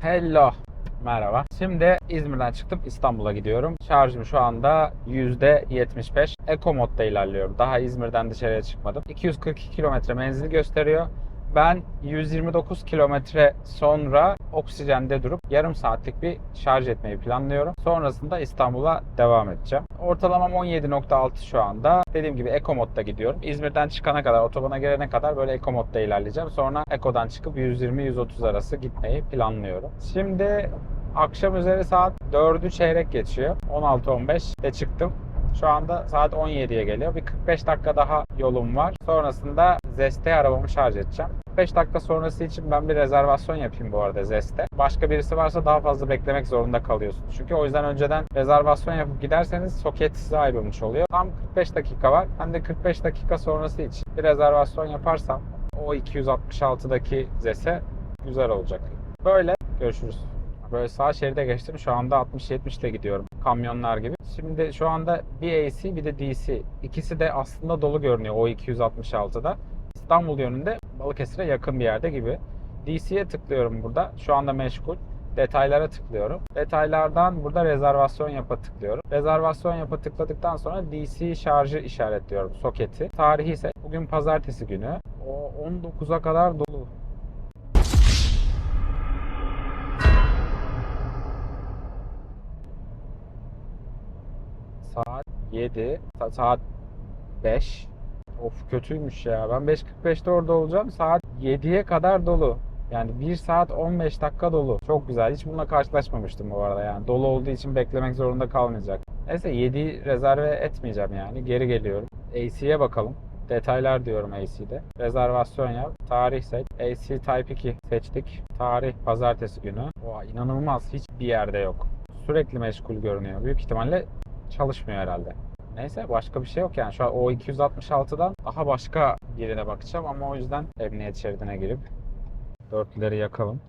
Hello. Merhaba. Şimdi İzmir'den çıktım İstanbul'a gidiyorum. Şarjım şu anda %75. Eco modda ilerliyorum. Daha İzmir'den dışarıya çıkmadım. 242 kilometre menzil gösteriyor. Ben 129 kilometre sonra oksijende durup yarım saatlik bir şarj etmeyi planlıyorum. Sonrasında İstanbul'a devam edeceğim. Ortalamam 17.6 şu anda. Dediğim gibi Eco modda gidiyorum. İzmir'den çıkana kadar, otobana gelene kadar böyle Eco modda ilerleyeceğim. Sonra Eco'dan çıkıp 120-130 arası gitmeyi planlıyorum. Şimdi akşam üzeri saat 4'ü çeyrek geçiyor. 16.15'te çıktım. Şu anda saat 17'ye geliyor. Bir 45 dakika daha yolum var. Sonrasında Zest'e arabamı şarj edeceğim. 5 dakika sonrası için ben bir rezervasyon yapayım bu arada Zest'te. Başka birisi varsa daha fazla beklemek zorunda kalıyorsunuz. Çünkü o yüzden önceden rezervasyon yapıp giderseniz soket size ayrılmış oluyor. Tam 45 dakika var. Ben de 45 dakika sonrası için bir rezervasyon yaparsam o 266'daki Zes'e güzel olacak. Böyle görüşürüz. Böyle sağ şeride geçtim. Şu anda 60-70 ile gidiyorum. Kamyonlar gibi. Şimdi şu anda bir AC bir de DC. İkisi de aslında dolu görünüyor o 266'da. İstanbul yönünde Balıkesir'e yakın bir yerde gibi. DC'ye tıklıyorum burada. Şu anda meşgul. Detaylara tıklıyorum. Detaylardan burada rezervasyon yapa tıklıyorum. Rezervasyon yapa tıkladıktan sonra DC şarjı işaretliyorum soketi. Tarihi ise bugün pazartesi günü. O 19'a kadar dolu. Saat 7, sa- saat 5. Of kötüymüş ya. Ben 5.45'te orada olacağım. Saat 7'ye kadar dolu. Yani 1 saat 15 dakika dolu. Çok güzel. Hiç bununla karşılaşmamıştım bu arada yani. Dolu olduğu için beklemek zorunda kalmayacak. Neyse 7'yi rezerve etmeyeceğim yani. Geri geliyorum. AC'ye bakalım. Detaylar diyorum AC'de. Rezervasyon yap. Tarih seç. AC Type 2 seçtik. Tarih pazartesi günü. Oha inanılmaz. Hiçbir yerde yok. Sürekli meşgul görünüyor. Büyük ihtimalle çalışmıyor herhalde. Neyse başka bir şey yok yani. Şu an o 266'dan daha başka birine bakacağım ama o yüzden emniyet şeridine girip dörtlüleri yakalım.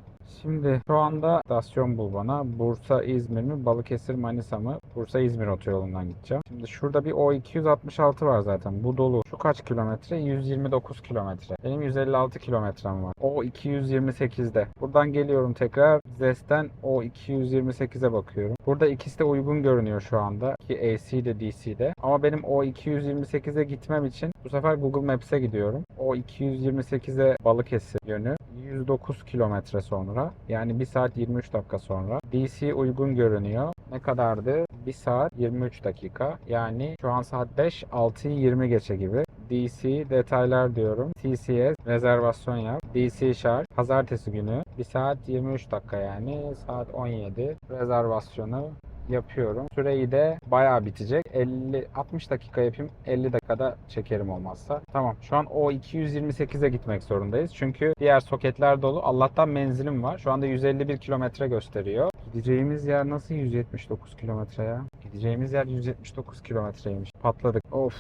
Şimdi şu anda istasyon bul bana. Bursa İzmir mi? Balıkesir Manisa mı? Bursa İzmir otoyolundan gideceğim. Şimdi şurada bir O 266 var zaten. Bu dolu. Şu kaç kilometre? 129 kilometre. Benim 156 kilometrem var. O 228'de. Buradan geliyorum tekrar. Zest'ten O 228'e bakıyorum. Burada ikisi de uygun görünüyor şu anda. Ki AC de DC'de. Ama benim O 228'e gitmem için bu sefer Google Maps'e gidiyorum. O 228'e Balıkesir yönü. 109 kilometre sonra yani 1 saat 23 dakika sonra DC uygun görünüyor. Ne kadardı? 1 saat 23 dakika. Yani şu an saat 5, 6'yı 20 geçe gibi. DC detaylar diyorum. TCS rezervasyon yap. DC şarj. Pazartesi günü 1 saat 23 dakika yani saat 17. Rezervasyonu yapıyorum. Süreyi de bayağı bitecek. 50 60 dakika yapayım. 50 dakikada çekerim olmazsa. Tamam. Şu an o 228'e gitmek zorundayız. Çünkü diğer soketler dolu. Allah'tan menzilim var. Şu anda 151 kilometre gösteriyor. Gideceğimiz yer nasıl 179 kilometre ya? Gideceğimiz yer 179 kilometreymiş. Patladık. Of.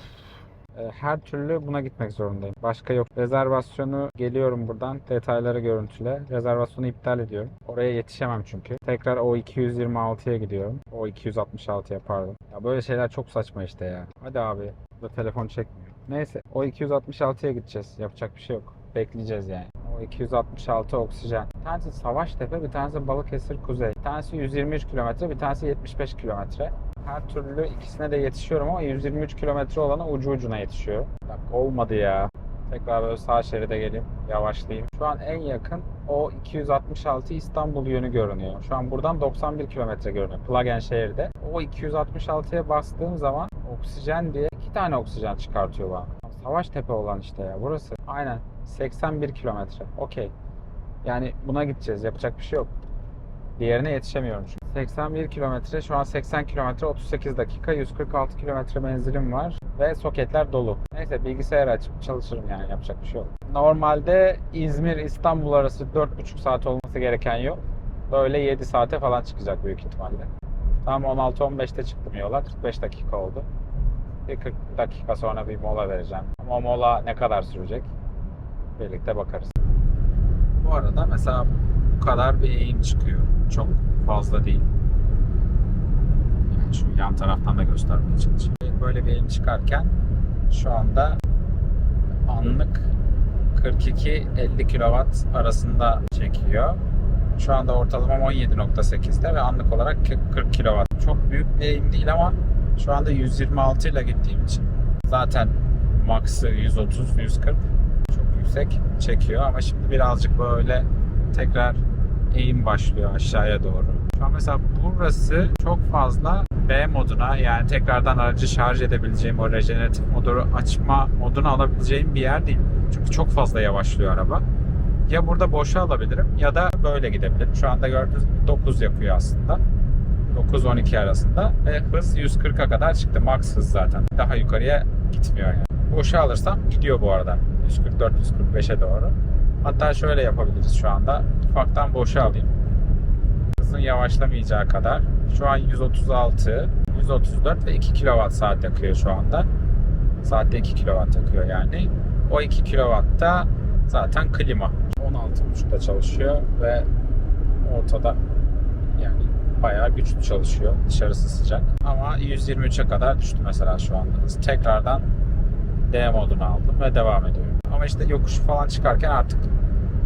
E, Her türlü buna gitmek zorundayım. Başka yok. Rezervasyonu geliyorum buradan. Detayları görüntüle. Rezervasyonu iptal ediyorum. Oraya yetişemem çünkü. Tekrar o 226'ya gidiyorum. O 266'ya pardon. Ya böyle şeyler çok saçma işte ya. Hadi abi. Burada telefon çekmiyor. Neyse. O 266'ya gideceğiz. Yapacak bir şey yok. Bekleyeceğiz yani. O 266 oksijen. Bir tanesi Savaştepe, bir tanesi Balıkesir Kuzey. Bir tanesi 123 kilometre, bir tanesi 75 kilometre. Her türlü ikisine de yetişiyorum ama 123 kilometre olana ucu ucuna yetişiyor. Bak olmadı ya. Tekrar böyle sağ şeride geleyim. Yavaşlayayım. Şu an en yakın o 266 İstanbul yönü görünüyor. Şu an buradan 91 kilometre görünüyor. Plug and Share'de. O 266'ya bastığım zaman oksijen diye iki tane oksijen çıkartıyor bana. Savaştepe olan işte ya burası. Aynen 81 kilometre. Okey. Yani buna gideceğiz. Yapacak bir şey yok. Diğerine yetişemiyorum çünkü. 81 kilometre, şu an 80 kilometre, 38 dakika, 146 kilometre menzilim var ve soketler dolu. Neyse bilgisayar açıp çalışırım yani yapacak bir şey yok. Normalde İzmir-İstanbul arası 4,5 saat olması gereken yol böyle 7 saate falan çıkacak büyük ihtimalle. Tam 16-15'te çıktım yola, 45 dakika oldu. Bir 40 dakika sonra bir mola vereceğim. Ama o mola ne kadar sürecek? Birlikte bakarız. Bu arada mesela bu kadar bir eğim çıkıyor. Çok fazla değil. Yani şu yan taraftan da göstermeye çalışayım. Böyle bir eğim çıkarken şu anda anlık 42-50 kW arasında çekiyor. Şu anda ortalamam 17.8'de ve anlık olarak 40 kW. Çok büyük bir eğim değil ama şu anda 126 ile gittiğim için zaten max'ı 130, 140 çok yüksek çekiyor ama şimdi birazcık böyle tekrar eğim başlıyor aşağıya doğru. Şu an mesela burası çok fazla B moduna yani tekrardan aracı şarj edebileceğim o rejeneratif modu açma modunu alabileceğim bir yer değil. Çünkü çok fazla yavaşlıyor araba. Ya burada boşa alabilirim ya da böyle gidebilirim. Şu anda gördüğünüz gibi 9 yapıyor aslında. 9-12 arasında ve hız 140'a kadar çıktı. Max hız zaten. Daha yukarıya gitmiyor yani. Boşa alırsam gidiyor bu arada. 144-145'e doğru. Hatta şöyle yapabiliriz şu anda. Ufaktan boşa alayım. Hızın yavaşlamayacağı kadar. Şu an 136, 134 ve 2 kWh saat yakıyor şu anda. Saatte 2 kW yakıyor yani. O 2 kW da zaten klima. 16.5'da çalışıyor ve ortada bayağı güçlü çalışıyor. Dışarısı sıcak. Ama 123'e kadar düştü mesela şu anda. Tekrardan D modunu aldım ve devam ediyorum. Ama işte yokuş falan çıkarken artık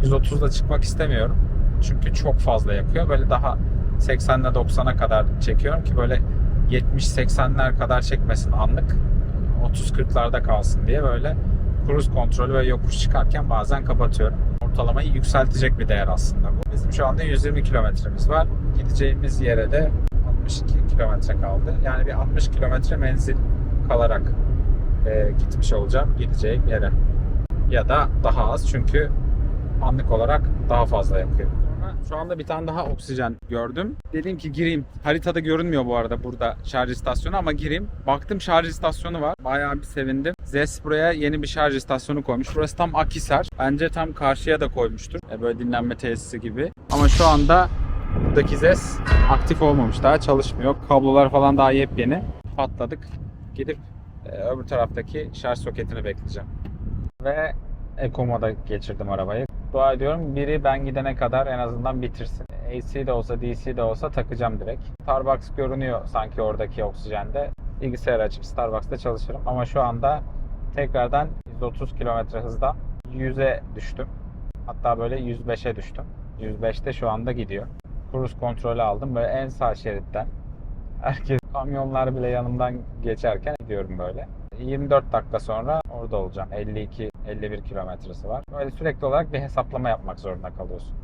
130'da çıkmak istemiyorum. Çünkü çok fazla yakıyor. Böyle daha 80'le 90'a kadar çekiyorum ki böyle 70-80'ler kadar çekmesin anlık. 30-40'larda kalsın diye böyle cruise kontrolü ve yokuş çıkarken bazen kapatıyorum. Ortalamayı yükseltecek bir değer aslında bu. Bizim şu anda 120 kilometremiz var. Gideceğimiz yere de 62 kilometre kaldı. Yani bir 60 kilometre menzil kalarak e, gitmiş olacağım gideceğim yere. Ya da daha az çünkü anlık olarak daha fazla yakıyor. Şu anda bir tane daha oksijen gördüm. Dedim ki gireyim. Haritada görünmüyor bu arada burada şarj istasyonu ama gireyim. Baktım şarj istasyonu var. Bayağı bir sevindim. ZES buraya yeni bir şarj istasyonu koymuş. Burası tam Akisar. Bence tam karşıya da koymuştur. E, Böyle dinlenme tesisi gibi. Ama şu anda buradaki ZES aktif olmamış. Daha çalışmıyor. Kablolar falan daha yepyeni. Patladık. Gidip e, öbür taraftaki şarj soketini bekleyeceğim. Ve Eco moda geçirdim arabayı. Dua ediyorum biri ben gidene kadar en azından bitirsin. AC de olsa DC de olsa takacağım direkt. Starbucks görünüyor sanki oradaki oksijende. Bilgisayar açıp Starbucks'ta çalışırım. Ama şu anda tekrardan 130 km hızda 100'e düştüm. Hatta böyle 105'e düştüm. 105'te şu anda gidiyor. Cruise kontrolü aldım. Böyle en sağ şeritten. Herkes kamyonlar bile yanımdan geçerken gidiyorum böyle. 24 dakika sonra orada olacağım. 52-51 kilometresi var. Böyle sürekli olarak bir hesaplama yapmak zorunda kalıyorsun.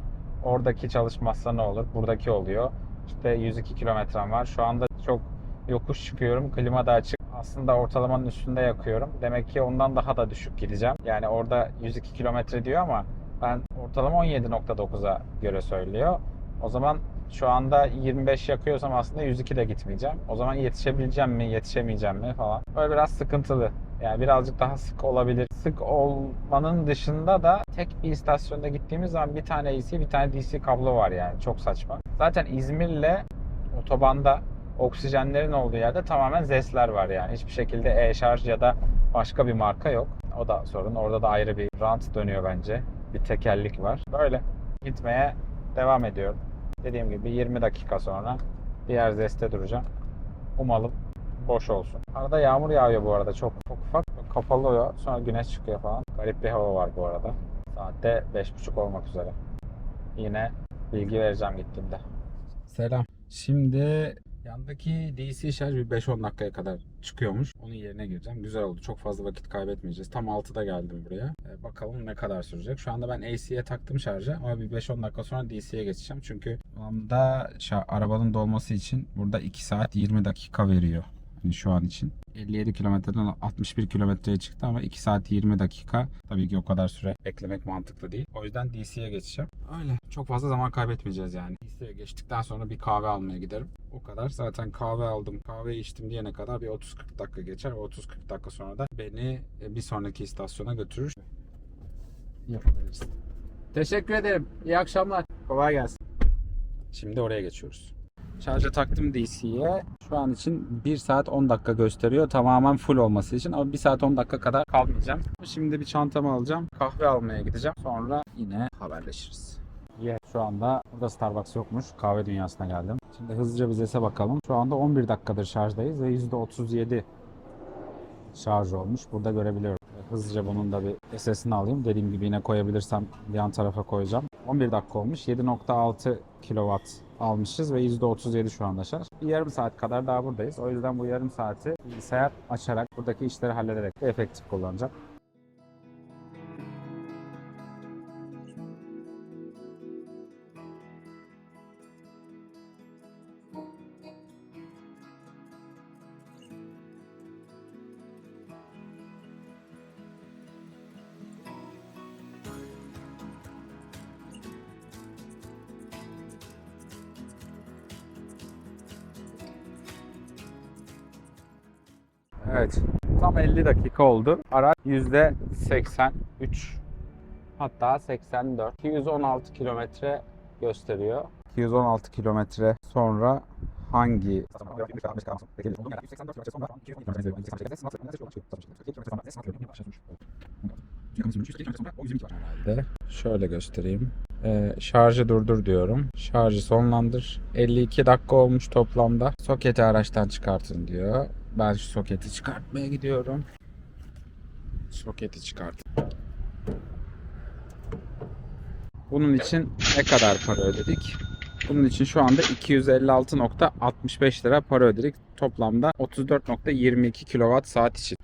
Oradaki çalışmazsa ne olur? Buradaki oluyor. İşte 102 kilometrem var. Şu anda çok yokuş çıkıyorum. Klima da açık. Aslında ortalamanın üstünde yakıyorum. Demek ki ondan daha da düşük gideceğim. Yani orada 102 kilometre diyor ama ben ortalama 17.9'a göre söylüyor. O zaman şu anda 25 yakıyorsam aslında 102 de gitmeyeceğim. O zaman yetişebileceğim mi, yetişemeyeceğim mi falan. Böyle biraz sıkıntılı. Yani birazcık daha sık olabilir. Sık olmanın dışında da tek bir istasyonda gittiğimiz zaman bir tane AC, bir tane DC kablo var yani. Çok saçma. Zaten İzmir'le otobanda oksijenlerin olduğu yerde tamamen ZES'ler var yani. Hiçbir şekilde e-şarj ya da başka bir marka yok. O da sorun. Orada da ayrı bir rant dönüyor bence. Bir tekerlik var. Böyle gitmeye devam ediyorum. Dediğim gibi 20 dakika sonra diğer zeste duracağım. Umalım boş olsun. Arada yağmur yağıyor bu arada çok ufak ufak. Kapalı oluyor sonra güneş çıkıyor falan. Garip bir hava var bu arada. Saatte 5.30 olmak üzere. Yine bilgi vereceğim gittiğimde. Selam. Şimdi yandaki DC şarj bir 5-10 dakikaya kadar çıkıyormuş. Onun yerine gireceğim. Güzel oldu. Çok fazla vakit kaybetmeyeceğiz. Tam 6'da geldim buraya. Ee, bakalım ne kadar sürecek. Şu anda ben AC'ye taktım şarja ama bir 5-10 dakika sonra DC'ye geçeceğim. Çünkü anda arabanın dolması için burada 2 saat 20 dakika veriyor. Yani şu an için. 57 kilometreden 61 kilometreye çıktı ama 2 saat 20 dakika. Tabii ki o kadar süre beklemek mantıklı değil. O yüzden DC'ye geçeceğim. Öyle. Çok fazla zaman kaybetmeyeceğiz yani. DC'ye geçtikten sonra bir kahve almaya giderim. O kadar. Zaten kahve aldım, kahve içtim diyene kadar bir 30-40 dakika geçer. O 30-40 dakika sonra da beni e, bir sonraki istasyona götürür. Yapabiliriz. Teşekkür ederim. İyi akşamlar. Kolay gelsin. Şimdi oraya geçiyoruz. Şarja taktım DC'ye. Şu an için 1 saat 10 dakika gösteriyor. Tamamen full olması için. Ama 1 saat 10 dakika kadar kalmayacağım. Şimdi bir çantamı alacağım. Kahve almaya gideceğim. Sonra yine haberleşiriz. Yeah. Şu anda burada Starbucks yokmuş. Kahve dünyasına geldim. Şimdi hızlıca bir ZES'e bakalım. Şu anda 11 dakikadır şarjdayız ve %37 şarj olmuş. Burada görebiliyorum. Hızlıca bunun da bir SS'ini alayım. Dediğim gibi yine koyabilirsem yan tarafa koyacağım. 11 dakika olmuş. 7.6 kW almışız ve %37 şu anda şarj. Bir yarım saat kadar daha buradayız. O yüzden bu yarım saati bilgisayar açarak, buradaki işleri hallederek efektif kullanacağım. Evet. Tam 50 dakika oldu. Araç %83 hatta 84. 216 kilometre gösteriyor. 216 kilometre sonra hangi herhalde. Şöyle göstereyim. Ee, şarjı durdur diyorum. Şarjı sonlandır. 52 dakika olmuş toplamda. Soketi araçtan çıkartın diyor. Ben şu soketi çıkartmaya gidiyorum. Soketi çıkart. Bunun için ne kadar para ödedik? Bunun için şu anda 256.65 lira para ödedik. Toplamda 34.22 kWh saat için.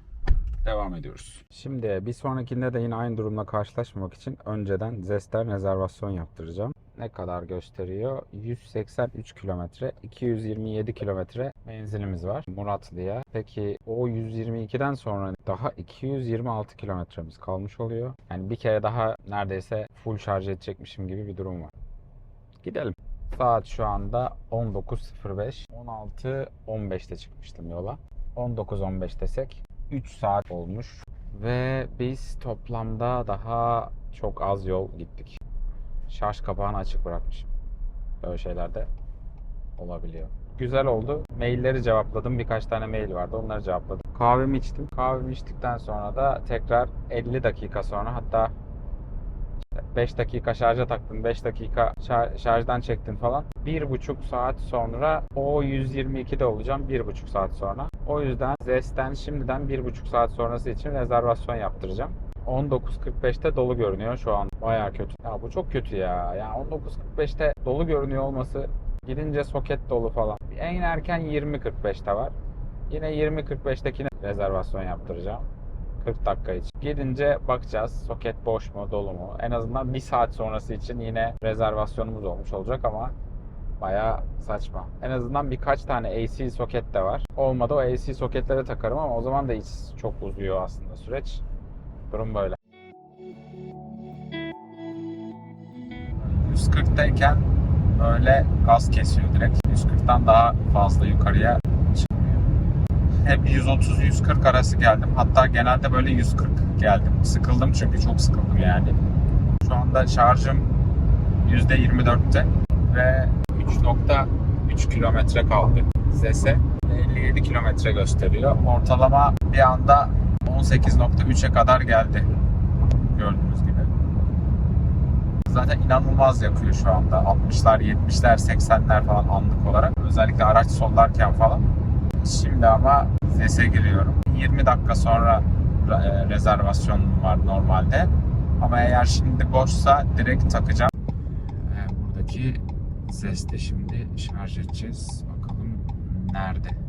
Devam ediyoruz. Şimdi bir sonrakinde de yine aynı durumla karşılaşmamak için önceden Zest'ten rezervasyon yaptıracağım. Ne kadar gösteriyor? 183 kilometre, 227 kilometre menzilimiz var Muratlı'ya. Peki o 122'den sonra daha 226 kilometremiz kalmış oluyor. Yani bir kere daha neredeyse full şarj edecekmişim gibi bir durum var. Gidelim. Saat şu anda 19.05. 16.15'te çıkmıştım yola. 19.15 desek 3 saat olmuş. Ve biz toplamda daha çok az yol gittik. Şarj kapağını açık bırakmışım. Böyle şeyler de olabiliyor. Güzel oldu. Mailleri cevapladım. Birkaç tane mail vardı. Onları cevapladım. Kahvemi içtim. Kahvemi içtikten sonra da tekrar 50 dakika sonra hatta 5 dakika şarja taktın, 5 dakika şar- şarjdan çektin falan. 1,5 saat sonra o 122'de olacağım 1,5 saat sonra. O yüzden Zest'ten şimdiden 1,5 saat sonrası için rezervasyon yaptıracağım. 19.45'te dolu görünüyor şu an. Baya kötü. Ya bu çok kötü ya. Yani 19.45'te dolu görünüyor olması gidince soket dolu falan. En erken 20.45'te var. Yine 20.45'tekine rezervasyon yaptıracağım. 40 dakika için. Gidince bakacağız soket boş mu dolu mu. En azından bir saat sonrası için yine rezervasyonumuz olmuş olacak ama baya saçma. En azından birkaç tane AC soket de var. Olmadı o AC soketlere takarım ama o zaman da hiç çok uzuyor aslında süreç. Durum böyle. 140'tayken böyle gaz kesiyor direkt. 140'tan daha fazla yukarıya çıkmıyor. Hep 130-140 arası geldim. Hatta genelde böyle 140 geldim. Sıkıldım çünkü çok sıkıldım yani. Şu anda şarjım %24'te ve 3.3 kilometre kaldı. Zese 57 kilometre gösteriyor. Ortalama bir anda 18.3'e kadar geldi. Gördüğünüz gibi. Zaten inanılmaz yakıyor şu anda. 60'lar, 70'ler, 80'ler falan anlık olarak. Özellikle araç sollarken falan. Şimdi ama ZES'e giriyorum. 20 dakika sonra e, rezervasyonum var normalde. Ama eğer şimdi boşsa direkt takacağım. E, Buradaki ZES'te şimdi şarj edeceğiz. Bakalım nerede?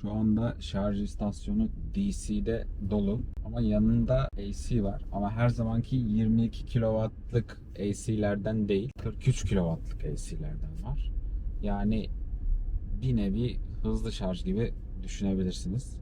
Şu anda şarj istasyonu DC'de dolu ama yanında AC var. Ama her zamanki 22 kW'lık AC'lerden değil, 43 kW'lık AC'lerden var. Yani bir nevi hızlı şarj gibi düşünebilirsiniz.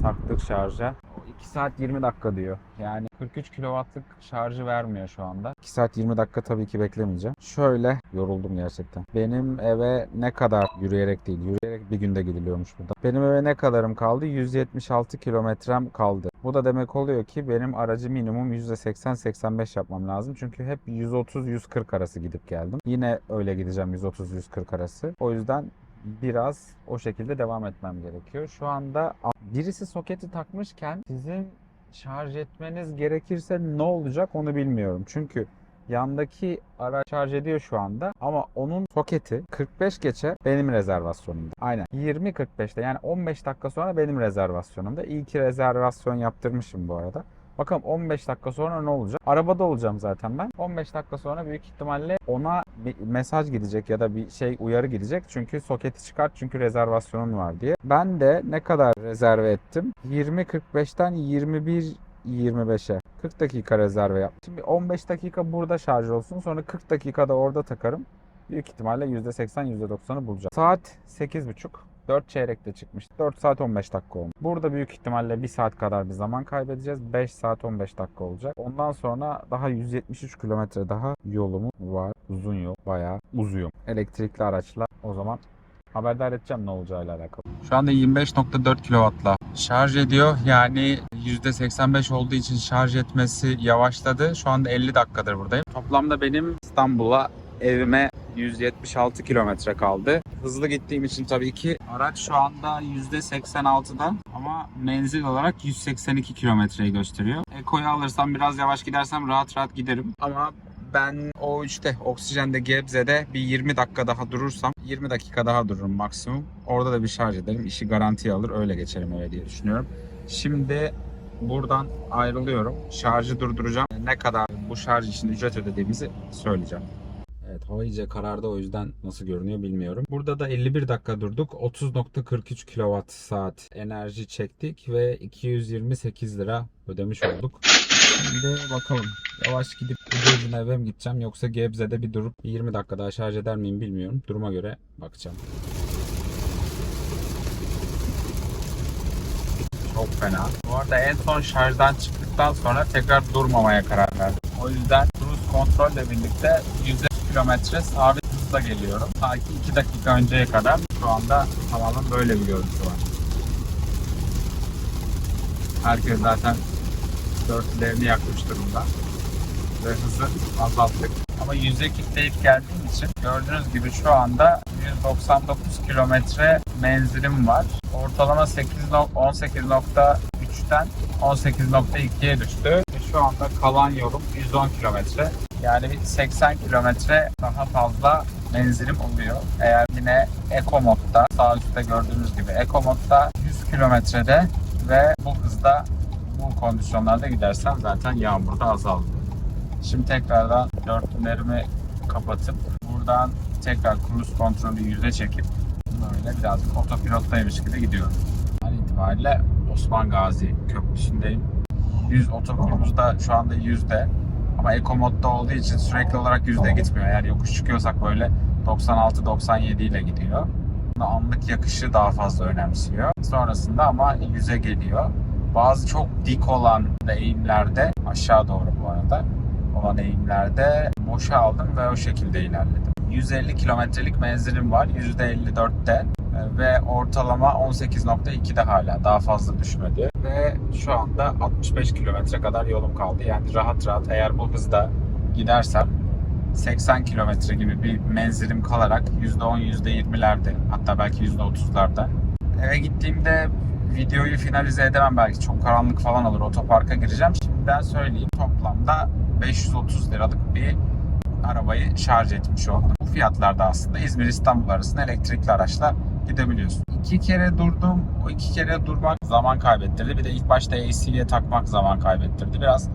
Taktık şarja. 2 saat 20 dakika diyor. Yani 43 kW'lık şarjı vermiyor şu anda. 2 saat 20 dakika tabii ki beklemeyeceğim. Şöyle yoruldum gerçekten. Benim eve ne kadar yürüyerek değil, yürüyerek bir günde gidiliyormuş burada. Benim eve ne kadarım kaldı? 176 kilometrem kaldı. Bu da demek oluyor ki benim aracı minimum %80-85 yapmam lazım. Çünkü hep 130-140 arası gidip geldim. Yine öyle gideceğim 130-140 arası. O yüzden biraz o şekilde devam etmem gerekiyor. Şu anda birisi soketi takmışken sizin şarj etmeniz gerekirse ne olacak onu bilmiyorum. Çünkü Yandaki araç şarj ediyor şu anda ama onun soketi 45 geçe benim rezervasyonumda. Aynen 20.45'te yani 15 dakika sonra benim rezervasyonumda. İyi ki rezervasyon yaptırmışım bu arada. Bakalım 15 dakika sonra ne olacak? Arabada olacağım zaten ben. 15 dakika sonra büyük ihtimalle ona bir mesaj gidecek ya da bir şey uyarı gidecek. Çünkü soketi çıkart çünkü rezervasyonun var diye. Ben de ne kadar rezerve ettim? 20.45'ten 21.25'e 40 dakika rezerve yaptım. Şimdi 15 dakika burada şarj olsun. Sonra 40 dakikada orada takarım. Büyük ihtimalle %80 %90'ı bulacağım. Saat 8.30. 4 çeyrekte çıkmış. 4 saat 15 dakika olmuş. Burada büyük ihtimalle 1 saat kadar bir zaman kaybedeceğiz. 5 saat 15 dakika olacak. Ondan sonra daha 173 kilometre daha yolumuz var. Uzun yol. Bayağı uzuyor. Elektrikli araçla o zaman haberdar edeceğim ne olacağıyla alakalı. Şu anda 25.4 kW'la şarj ediyor. Yani %85 olduğu için şarj etmesi yavaşladı. Şu anda 50 dakikadır buradayım. Toplamda benim İstanbul'a evime 176 kilometre kaldı. Hızlı gittiğim için tabii ki araç şu anda %86'da ama menzil olarak 182 kilometreyi gösteriyor. Eko'yu alırsam biraz yavaş gidersem rahat rahat giderim. Ama ben o 3'te oksijende Gebze'de bir 20 dakika daha durursam 20 dakika daha dururum maksimum. Orada da bir şarj ederim. İşi garantiye alır öyle geçerim öyle diye düşünüyorum. Şimdi buradan ayrılıyorum. Şarjı durduracağım. Ne kadar bu şarj için ücret ödediğimizi söyleyeceğim. Evet hava iyice karardı o yüzden nasıl görünüyor bilmiyorum. Burada da 51 dakika durduk. 30.43 kWh saat enerji çektik ve 228 lira ödemiş olduk. Şimdi bakalım. Yavaş gidip Gebze'ne eve mi gideceğim yoksa Gebze'de bir durup 20 dakika daha şarj eder miyim bilmiyorum. Duruma göre bakacağım. Çok fena. Bu arada en son şarjdan çıktıktan sonra tekrar durmamaya karar verdim. O yüzden cruise kontrolle birlikte 100 kilometre sabit hızla geliyorum. Sanki 2 dakika önceye kadar şu anda tamamen böyle bir görüntü var. Herkes zaten dörtlülerini yakmış durumda. Ve hızı azalttık. Ama yüze kitleyip geldiğim için gördüğünüz gibi şu anda 199 kilometre menzilim var. Ortalama 8 18.3'ten 18.2'ye düştü. Şu anda kalan yolum 110 kilometre. Yani bir 80 kilometre daha fazla menzilim oluyor. Eğer yine Eco modda sağ üstte gördüğünüz gibi Eco modda 100 kilometrede ve bu hızda bu kondisyonlarda gidersem zaten yağmur da azaldı. Şimdi tekrardan dörtlülerimi kapatıp buradan tekrar cruise kontrolü yüze çekip böyle birazcık otopilottaymış gibi gidiyorum. An itibariyle Osman Gazi Köprüsü'ndeyim. 100 otokurumuzda şu anda yüzde ama Eco modda olduğu için sürekli olarak yüzde gitmiyor. Eğer yokuş çıkıyorsak böyle 96-97 ile gidiyor. Anlık yakışı daha fazla önemsiyor. Sonrasında ama yüze geliyor. Bazı çok dik olan eğimlerde aşağı doğru bu arada olan eğimlerde boşa aldım ve o şekilde ilerledim. 150 kilometrelik menzilim var %54'te ve ortalama 18.2'de hala daha fazla düşmedi ve şu anda 65 kilometre kadar yolum kaldı. Yani rahat rahat eğer bu hızda gidersem 80 kilometre gibi bir menzilim kalarak %10 %20'lerde hatta belki %30'larda eve gittiğimde videoyu finalize edemem belki çok karanlık falan olur otoparka gireceğim. Şimdiden söyleyeyim toplamda 530 liralık bir arabayı şarj etmiş oldum. Bu fiyatlarda aslında İzmir İstanbul arasında elektrikli araçla gidebiliyorsun. İki kere durdum. O iki kere durmak zaman kaybettirdi. Bir de ilk başta AC'ye takmak zaman kaybettirdi. Biraz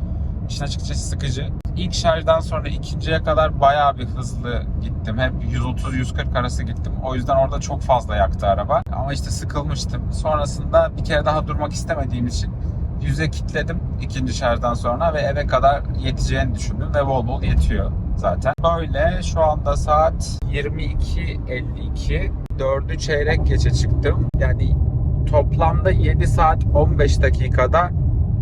işin açıkçası sıkıcı. İlk şarjdan sonra ikinciye kadar bayağı bir hızlı gittim. Hep 130-140 arası gittim. O yüzden orada çok fazla yaktı araba. Ama işte sıkılmıştım. Sonrasında bir kere daha durmak istemediğim için yüze kitledim ikinci şarjdan sonra ve eve kadar yeteceğini düşündüm ve bol bol yetiyor zaten. Böyle şu anda saat 22.52 dördü çeyrek geçe çıktım. Yani toplamda 7 saat 15 dakikada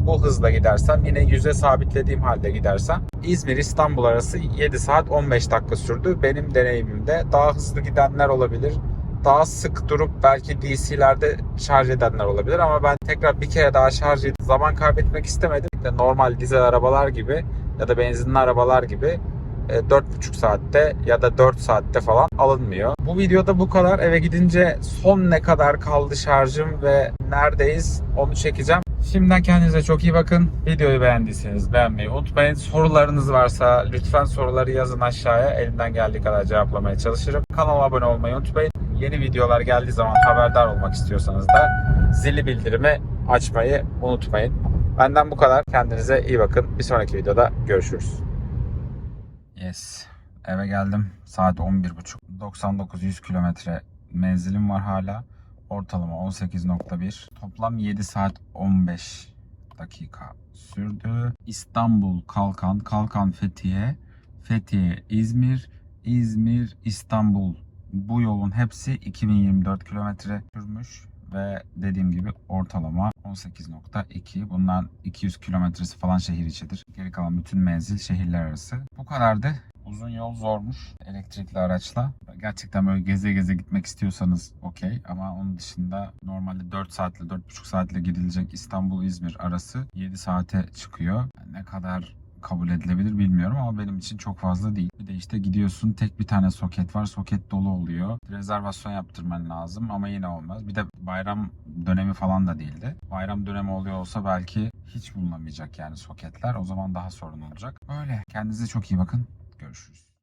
bu hızla gidersem yine yüze sabitlediğim halde gidersem İzmir İstanbul arası 7 saat 15 dakika sürdü. Benim deneyimimde daha hızlı gidenler olabilir. Daha sık durup belki DC'lerde şarj edenler olabilir ama ben tekrar bir kere daha şarj edip zaman kaybetmek istemedim. İşte normal dizel arabalar gibi ya da benzinli arabalar gibi 4,5 saatte ya da 4 saatte falan alınmıyor. Bu videoda bu kadar. Eve gidince son ne kadar kaldı şarjım ve neredeyiz onu çekeceğim. Şimdiden kendinize çok iyi bakın. Videoyu beğendiyseniz beğenmeyi unutmayın. Sorularınız varsa lütfen soruları yazın aşağıya. Elimden geldiği kadar cevaplamaya çalışırım. Kanala abone olmayı unutmayın. Yeni videolar geldiği zaman haberdar olmak istiyorsanız da zili bildirimi açmayı unutmayın. Benden bu kadar. Kendinize iyi bakın. Bir sonraki videoda görüşürüz. Yes. Eve geldim. Saat 11.30. 99-100 kilometre menzilim var hala. Ortalama 18.1. Toplam 7 saat 15 dakika sürdü. İstanbul Kalkan, Kalkan Fethiye, Fethiye İzmir, İzmir İstanbul. Bu yolun hepsi 2024 kilometre sürmüş ve dediğim gibi ortalama 18.2. Bundan 200 kilometresi falan şehir içidir. Geri kalan bütün menzil şehirler arası. Bu kadardı. Uzun yol zormuş elektrikli araçla. Gerçekten böyle geze geze gitmek istiyorsanız okey ama onun dışında normalde 4 saatle 4,5 saatle gidilecek İstanbul-İzmir arası 7 saate çıkıyor. Ne kadar kabul edilebilir bilmiyorum ama benim için çok fazla değil. Bir de işte gidiyorsun tek bir tane soket var. Soket dolu oluyor. Rezervasyon yaptırman lazım ama yine olmaz. Bir de bayram dönemi falan da değildi. Bayram dönemi oluyor olsa belki hiç bulunamayacak yani soketler. O zaman daha sorun olacak. Böyle. Kendinize çok iyi bakın. Görüşürüz.